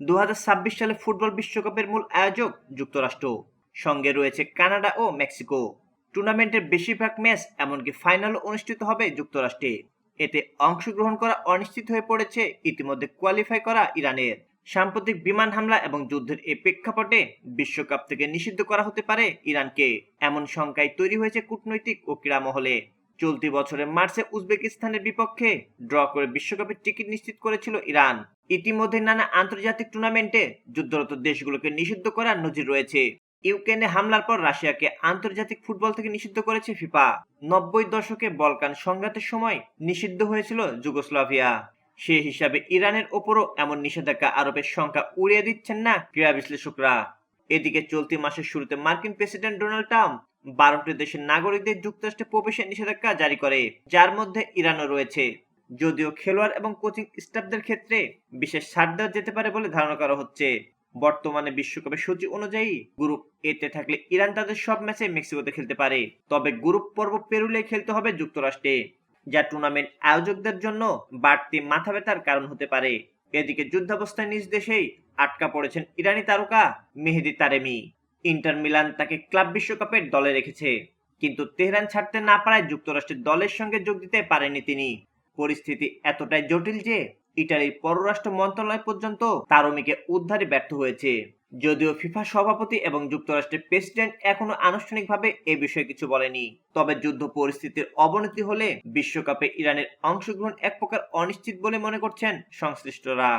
দুহাজার ছাব্বিশ সালে ফুটবল বিশ্বকাপের মূল আয়োজক যুক্তরাষ্ট্র। সঙ্গে রয়েছে কানাডা ও মেক্সিকো। টুর্নামেন্টের বেশিরভাগ ম্যাচ এমনকি ফাইনালও অনুষ্ঠিত হবে যুক্তরাষ্ট্রে। এতে অংশগ্রহণ করা অনিশ্চিত হয়ে পড়েছে ইতিমধ্যে কোয়ালিফাই করা ইরানের। সাম্প্রতিক বিমান হামলা এবং যুদ্ধের এই প্রেক্ষাপটে বিশ্বকাপ থেকে নিষিদ্ধ করা হতে পারে ইরানকে। এমন শঙ্কায় তৈরি হয়েছে কূটনৈতিক ও ক্রীড়া মহলে চলতি বছরের মার্চে উজবেকিস্তানের বিপক্ষে ড্র করে বিশ্বকাপের টিকিট নিশ্চিত করেছিল ইরান। ইতিমধ্যে নানা আন্তর্জাতিক টুর্নামেন্টে যুদ্ধরত দেশগুলোকে নিষিদ্ধ করার নজির রয়েছে। ইউক্রেনে হামলার পর রাশিয়াকে আন্তর্জাতিক ফুটবল থেকে নিষিদ্ধ করেছে ফিফা। নব্বই দশকে বলকান সংঘাতের সময় নিষিদ্ধ হয়েছিল যুগোস্লাভিয়া। সে হিসাবে ইরানের ওপরও এমন নিষেধাজ্ঞা আরোপের সংখ্যা উড়িয়ে দিচ্ছেন না ক্রীড়া বিশ্লেষকরা। এদিকে চলতি মাসের শুরুতে মার্কিন প্রেসিডেন্ট ডোনাল্ড ট্রাম্প বারোটি দেশের নাগরিকদের যুক্তরাষ্ট্রে প্রবেশের নিষেধাজ্ঞা জারি করে, যার মধ্যে ইরানও রয়েছে। যদিও খেলোয়াড় এবং কোচিং স্টাফদের ক্ষেত্রে বিশেষ ছাড় দেওয়া যেতে পারে বলে ধারণা করা হচ্ছে। বর্তমানে বিশ্বকাপের সূচি অনুযায়ী গ্রুপ এতে থাকলে ইরান তাদের সব ম্যাচে মেক্সিকোতে খেলতে পারে। তবে গ্রুপ পর্ব পেরুলে খেলতে হবে যুক্তরাষ্ট্রে, যা টুর্নামেন্ট আয়োজকদের জন্য বাড়তি মাথা ব্যথার কারণ হতে পারে। এদিকে যুদ্ধাবস্থায় নিজ দেশেই আটকা পড়েছেন ইরানি তারকা মেহেদি তারেমি। ইন্টার মিলান তাকে ক্লাব বিশ্বকাপের দলে রেখেছে, কিন্তু তেহরান ছাড়তে না পারায় যুক্তরাষ্ট্রের দলের সঙ্গে যোগ দিতে পারেনি তিনি। পরিস্থিতি এতটাই জটিল যে ইটালির পররাষ্ট্র মন্ত্রণালয় পর্যন্ত তারমিকে উদ্ধারে ব্যর্থ হয়েছে। যদিও ফিফা সভাপতি এবং যুক্তরাষ্ট্রের প্রেসিডেন্ট এখনও আনুষ্ঠানিকভাবে এ বিষয়ে কিছু বলেনি, তবে যুদ্ধ পরিস্থিতির অবনতি হলে বিশ্বকাপে ইরানের অংশগ্রহণ এক প্রকার অনিশ্চিত বলে মনে করছেন সংশ্লিষ্টরা।